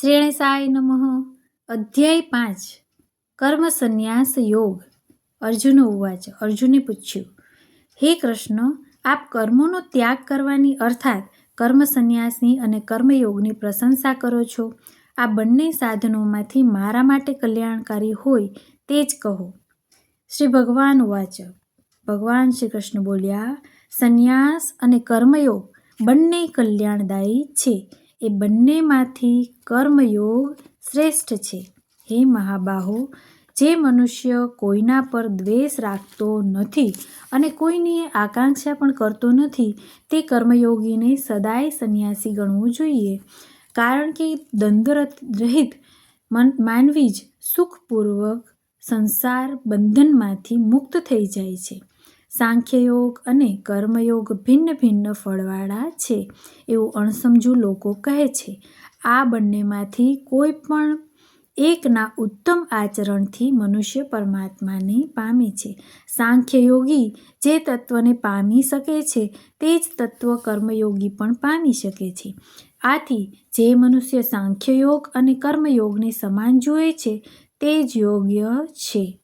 શ્રેણે સાય નમઃ. અધ્યાય પાંચ. કર્મ સંન્યાસ યોગ. અર્જુન ઉવાચ અર્જુને પૂછ્યું, હે કૃષ્ણ, આપ કર્મોનો ત્યાગ કરવાની અર્થાત કર્મ સંન્યાસની અને કર્મયોગની પ્રશંસા કરો છો. આ બંને સાધનોમાંથી મારા માટે કલ્યાણકારી હોય તે જ કહો. શ્રી ભગવાન ઉવાચ ભગવાન શ્રી કૃષ્ણ બોલ્યા, સંન્યાસ અને કર્મયોગ બંને કલ્યાણદાયી છે. એ બંનેમાંથી કર્મયોગ શ્રેષ્ઠ છે. હે મહાબાહો, જે મનુષ્ય કોઈના પર દ્વેષ રાખતો નથી અને કોઈની આકાંક્ષા પણ કરતો નથી, તે કર્મયોગીને સદાય સંન્યાસી ગણવું જોઈએ. કારણ કે દંડ રહિત માનવી જ સુખપૂર્વક સંસાર બંધનમાંથી મુક્ત થઈ જાય છે. સાંખ્યયોગ અને કર્મયોગ ભિન્ન ભિન્ન ફળવાળા છે. એવું અણસમજુ લોકો કહે છે. આ બંનેમાંથી કોઈ પણ એકના ઉત્તમ આચરણથી મનુષ્ય પરમાત્માને પામે છે. સાંખ્યયોગી જે તત્વને પામી શકે છે, તે જ તત્વ કર્મયોગી પણ પામી શકે છે. આથી જે મનુષ્ય સાંખ્યયોગ અને કર્મયોગને સમાન જુએ છે, તે જ યોગ્ય છે.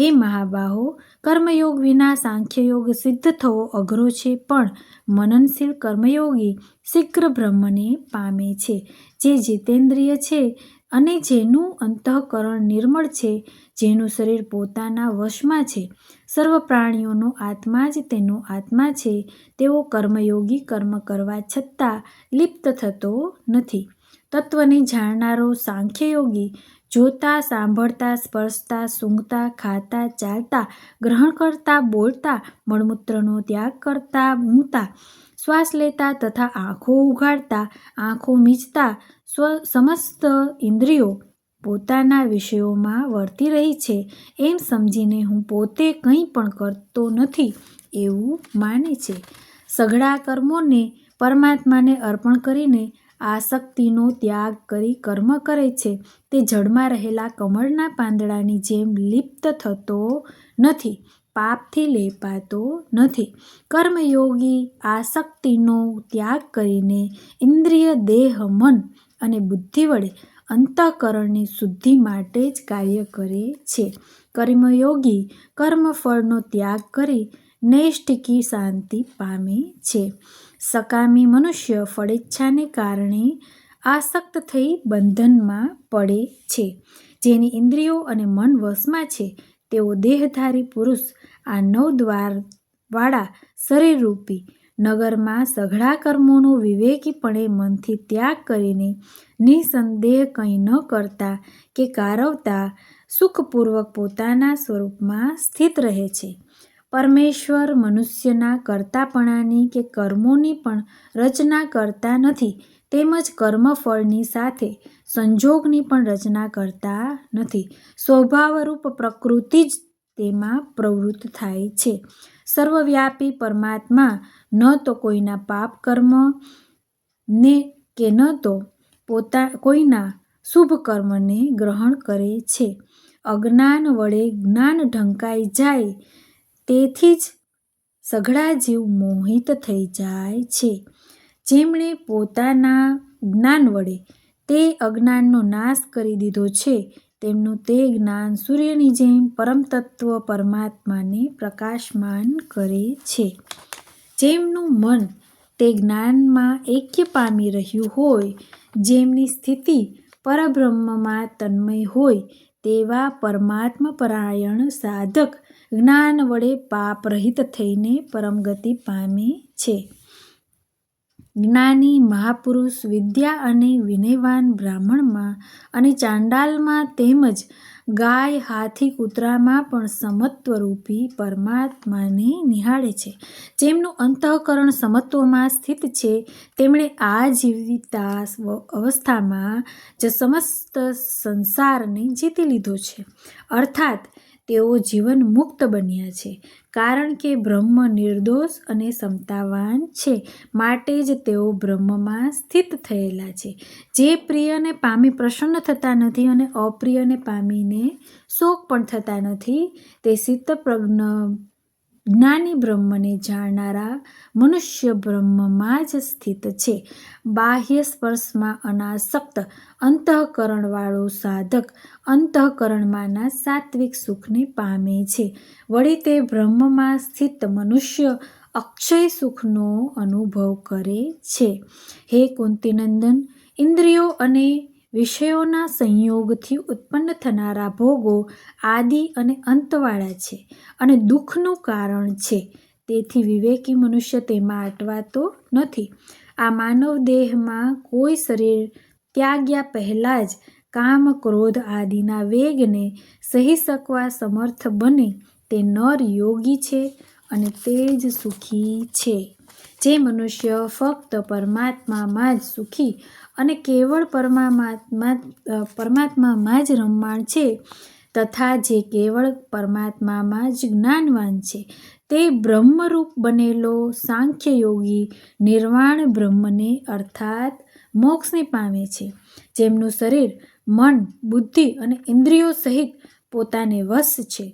હે મહાબાહો, કર્મયોગ વિના સાંખ્યયોગ સિદ્ધ થવો અઘરો છે, પણ મનનશીલ કર્મયોગી શીઘ્ર બ્રહ્મને પામે છે. જે જીતેન્દ્રિય છે અને જેનું અંતઃકરણ નિર્મળ છે, જેનું શરીર પોતાના વશમાં છે. સર્વ પ્રાણીઓનો આત્મા જ તેનો આત્મા છે તેવો કર્મયોગી કર્મ કરવા છતાં લિપ્ત થતો નથી. તત્વને જાણનારો સાંખ્યયોગી જોતા, સાંભળતા, સ્પર્શતા, સૂંઘતા, ખાતા, ચાલતા, ગ્રહણ કરતા, બોલતા, મળમૂત્રનો ત્યાગ કરતા, ઊંઘતા, શ્વાસ લેતા તથા આંખો ઉઘાડતા, આંખો મીચતા, સ્વ, સમસ્ત ઇન્દ્રિયો પોતાના વિષયોમાં વર્તી રહી છે. એમ સમજીને હું પોતે કંઈ પણ કરતો નથી એવું માને છે. સઘળા કર્મોને પરમાત્માને અર્પણ કરીને આસક્તિનો ત્યાગ કરી કર્મ કરે છે. તે જળમાં રહેલા કમળના પાંદડાની જેમ લિપ્ત થતો નથી, પાપથી લેપાતો નથી. કર્મયોગી આસક્તિનો ત્યાગ કરીને ઇન્દ્રિય, દેહ, મન અને બુદ્ધિ વડે અંતઃકરણની શુદ્ધિ માટે જ કાર્ય કરે છે. કર્મયોગી કર્મફળનો ત્યાગ કરી નૈષ્ટિકી શાંતિ પામે છે. સકામી મનુષ્ય ફળેચ્છાને કારણે આસક્ત થઈ બંધનમાં પડે છે. જેની ઇન્દ્રિયો અને મન વશમાં છે. તેઓ દેહધારી પુરુષ, આ નવ દ્વારવાળા શરીરરૂપી, નગરમાં સઘળા કર્મોનો વિવેકીપણે મનથી ત્યાગ કરીને નિસંદેહ કંઈ ન કરતા કે કારવતા સુખપૂર્વક પોતાના સ્વરૂપમાં સ્થિત રહે છે. પરમેશ્વર મનુષ્યના કર્તાપણાની કે કર્મોની પણ રચના કરતા નથી, તેમજ કર્મફળની સાથે સંજોગની પણ રચના કરતા નથી. સ્વભાવરૂપ પ્રકૃતિ જ તેમાં પ્રવૃત્ત થાય છે. સર્વવ્યાપી પરમાત્મા ન તો કોઈના પાપ કર્મ ને કે ન તો પોતા, કોઈના શુભ કર્મને ગ્રહણ કરે છે. અજ્ઞાન વડે જ્ઞાન ઢંકાઈ જાય તેથી જ સઘળા જીવ મોહિત થઈ જાય છે. જેમણે પોતાના જ્ઞાન વડે તે અજ્ઞાનનો નાશ કરી દીધો છે, તેમનું તે જ્ઞાન સૂર્યની જેમ પરમતત્વ પરમાત્માને પ્રકાશમાન કરે છે. જેમનું મન તે જ્ઞાનમાં એક્ય પામી રહ્યું હોય, જેમની સ્થિતિ પરબ્રહ્મમાં તન્મય હોય, તેવા પરમાત્મપરાયણ સાધક જ્ઞાન વડે પાપરહિત થઈને પરમગતિ પામે છે. જ્ઞાની મહાપુરુષ વિદ્યા અને વિનયવાન બ્રાહ્મણમાં અને ચાંડાલમાં તેમજ ગાય હાથી કૂતરામાં પણ સમત્વરૂપી પરમાત્માને નિહાળે છે. જેમનું અંતઃકરણ સમત્વમાં સ્થિત છે, તેમણે આ જીવિતા અવસ્થામાં જ સમસ્ત સંસારને જીતી લીધો છે. અર્થાત તેઓ જીવન મુક્ત બન્યા છે, કારણ કે બ્રહ્મ નિર્દોષ અને સમતાવાન છે. માટે જ તેઓ બ્રહ્મમાં સ્થિત થયેલા છે. જે પ્રિયને પામી પ્રસન્ન થતા નથી અને અપ્રિયને પામીને શોક પણ થતા નથી, તે સિદ્ધપ્રજ્ઞ જ્ઞાની બ્રહ્મને જાણનારા મનુષ્ય બ્રહ્મમાં જ સ્થિત છે. બાહ્ય સ્પર્શમાં અનાસક્ત, અંતઃકરણવાળો સાધક, અંતઃકરણમાંના સાત્વિક સુખને પામે છે. વળી તે બ્રહ્મમાં સ્થિત મનુષ્ય અક્ષય સુખનો અનુભવ કરે છે. હે કુંતીનંદન, ઇન્દ્રિયો અને વિષયોના સંયોગથી ઉત્પન્ન થનારા ભોગો આદિ અને અંતવાળા છે અને દુઃખનું કારણ છે. તેથી વિવેકી મનુષ્ય તેમાં અટવાતો નથી. આ માનવ દેહમાં કોઈ શરીર ત્યાગ્યા પહેલાં જ કામ, ક્રોધ આદિના વેગને સહી શકવા સમર્થ બને તે નર યોગી છે અને તે જ સુખી છે. જે મનુષ્ય ફક્ત પરમાત્મામાં જ સુખી અને કેવળ પરમાત્મા પરમાત્મામાં જ રમમાણ છે તથા જે કેવળ પરમાત્મામાં જ જ્ઞાનવાન છે, તે બ્રહ્મરૂપ બનેલો સાંખ્ય યોગી નિર્વાણ બ્રહ્મને અર્થાત મોક્ષને પામે છે. જેમનું શરીર, મન, બુદ્ધિ અને ઇન્દ્રિયો સહિત પોતાને વશ છે.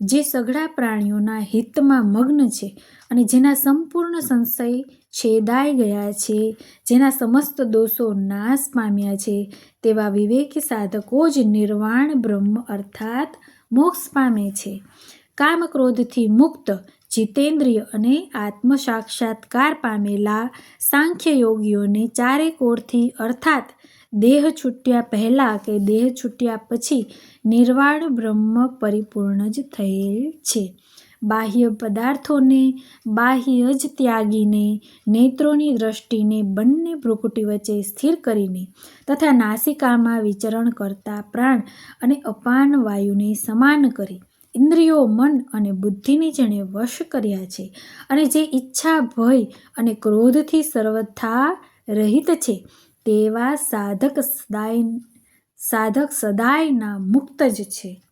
જે સઘળા પ્રાણીઓના હિતમાં મગ્ન છે અને જેના સંપૂર્ણ સંશય છેદાઈ ગયા છે, જેના સમસ્ત દોષો નાશ પામ્યા છે, તેવા વિવેકી સાધકો જ નિર્વાણ બ્રહ્મ અર્થાત મોક્ષ પામે છે. કામ ક્રોધથી મુક્ત, જીતેન્દ્રિય અને આત્મ સાક્ષાત્કાર પામેલા સાંખ્ય યોગીઓને ચારે કોરથી અર્થાત દેહ છૂટ્યા પહેલાં કે દેહ છૂટ્યા પછી નિર્વાણ બ્રહ્મ પરિપૂર્ણ જ થયેલ છે. બાહ્ય પદાર્થોને બાહ્ય જ ત્યાગીને, નેત્રોની દ્રષ્ટિને બંને ભ્રુકુટી વચ્ચે સ્થિર કરીને તથા નાસિકામાં વિચરણ કરતા પ્રાણ અને અપાન વાયુને સમાન કરી ઇન્દ્રિયો, મન અને બુદ્ધિને જેણે વશ કર્યા છે અને જે ઈચ્છા, ભય અને ક્રોધથી સર્વથા રહિત છે તેવા સાધક સદાય, સાધક સદાયના મુક્ત જ છે.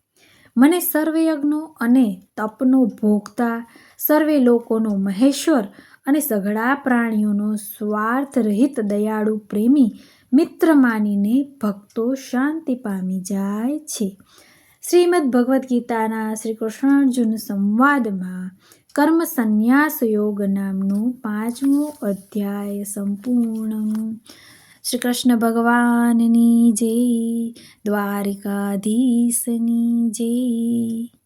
મને સર્વયજ્ઞો અને તપનો ભોગતા, સર્વે લોકોનો મહેશ્વર અને સઘળા પ્રાણીઓનો સ્વાર્થ રહિત દયાળુ પ્રેમી મિત્ર માનીને ભક્તો શાંતિ પામી જાય છે. શ્રીમદ ભગવદ્ ગીતાના શ્રી કૃષ્ણાર્જુન સંવાદમાં કર્મ સંન્યાસ યોગ નામનું પાંચમો અધ્યાય સંપૂર્ણ શ્રી કૃષ્ણ ભગવાનની જય દ્વારિકાધીશની જય.